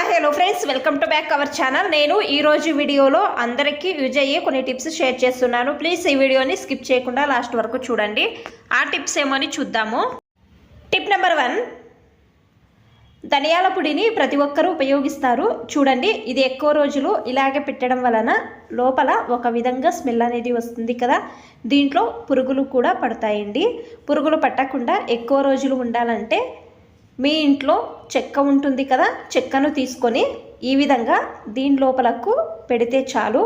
Hi hello friends welcome to back our channel నేను ఈ రోజు వీడియోలో అందరికీ యూజ్ అయ్యే కొన్ని టిప్స్ షేర్ చేస్తున్నాను. ప్లీజ్ ఈ వీడియోని స్కిప్ చేయకుండా లాస్ట్ వరకు చూడండి. ఆ టిప్స్ ఏమో అని చూద్దాము. టిప్ నెంబర్ వన్ ధనియాల పొడిని ప్రతి ఒక్కరూ ఉపయోగిస్తారు. చూడండి ఇది ఎక్కువ రోజులు ఇలాగే పెట్టడం వలన లోపల ఒక విధంగా స్మెల్ అనేది వస్తుంది కదా. దీంట్లో పురుగులు కూడా పడతాయండి. పురుగులు పట్టకుండా ఎక్కువ రోజులు ఉండాలంటే మీ ఇంట్లో చెక్క ఉంటుంది కదా చెక్కను తీసుకొని ఈ విధంగా దీని లోపలకు పెడితే చాలు.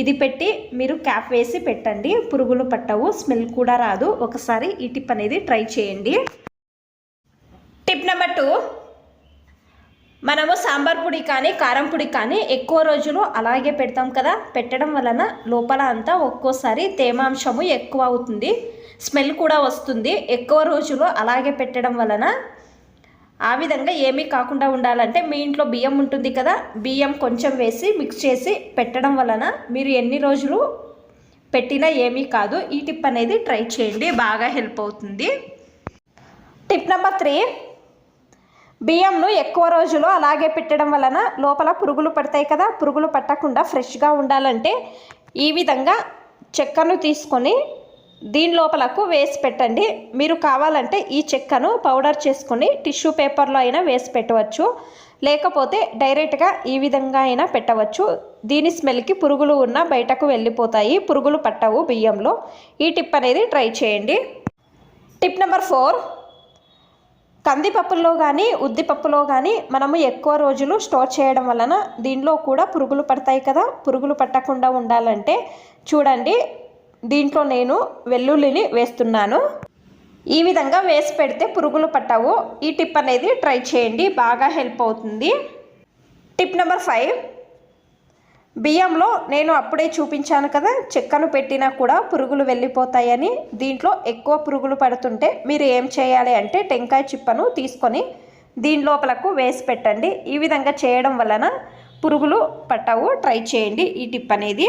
ఇది పెట్టి మీరు క్యాప్ వేసి పెట్టండి. పురుగులు పట్టవు స్మెల్ కూడా రాదు. ఒకసారి ఈ టిప్ అనేది ట్రై చేయండి. Tip number two. మనము సాంబార్ పొడి కానీ కారం పొడి కానీ ఎక్కువ రోజులు అలాగే పెడతాం కదా. పెట్టడం వలన లోపల అంతా ఒక్కోసారి తేమాంశము ఎక్కువ అవుతుంది. స్మెల్ కూడా వస్తుంది. ఎక్కువ రోజులు అలాగే పెట్టడం వలన ఆ విధంగా ఏమీ కాకుండా ఉండాలంటే మీ ఇంట్లో బియ్యం ఉంటుంది కదా బియ్యం కొంచెం వేసి మిక్స్ చేసి పెట్టడం వలన మీరు ఎన్ని రోజులు పెట్టినా ఏమీ కాదు. ఈ టిప్ అనేది ట్రై చేయండి బాగా హెల్ప్ అవుతుంది. టిప్ నెంబర్ త్రీ బియ్యంను ఎక్కువ రోజులు అలాగే పెట్టడం వలన లోపల పురుగులు పడతాయి కదా పురుగులు పట్టకుండా ఫ్రెష్గా ఉండాలంటే ఈ విధంగా చెక్కను తీసుకొని దీని లోపలకు వేసి పెట్టండి. మీరు కావాలంటే ఈ చెక్కను పౌడర్ చేసుకుని టిష్యూ పేపర్లో అయినా వేసి పెట్టవచ్చు. లేకపోతే డైరెక్ట్గా ఈ విధంగా అయినా పెట్టవచ్చు. దీని స్మెల్కి పురుగులు ఉన్న బయటకు వెళ్ళిపోతాయి. పురుగులు పట్టవు బియ్యంలో. ఈ టిప్ అనేది ట్రై చేయండి. Tip number four. కందిపప్పుల్లో కానీ ఉద్దిపప్పులో కానీ మనము ఎక్కువ రోజులు స్టోర్ చేయడం వలన దీనిలో కూడా పురుగులు పడతాయి కదా. పురుగులు పట్టకుండా ఉండాలంటే చూడండి. దీంట్లో నేను వెల్లుల్లిని వేస్తున్నాను. ఈ విధంగా వేసి పెడితే పురుగులు పట్టవు. ఈ టిప్ అనేది ట్రై చేయండి. బాగా హెల్ప్ అవుతుంది. Tip number five. బియ్యంలో నేను అప్పుడే చూపించాను కదా చెక్కను పెట్టినా కూడా పురుగులు వెళ్ళిపోతాయని. దీంట్లో ఎక్కువ పురుగులు పడుతుంటే మీరు ఏం చేయాలి అంటే టెంకాయ చిప్పను తీసుకొని దీని లోపలకు వేసి పెట్టండి. ఈ విధంగా చేయడం వలన పురుగులు పట్టవు. ట్రై చేయండి ఈ టిప్ అనేది.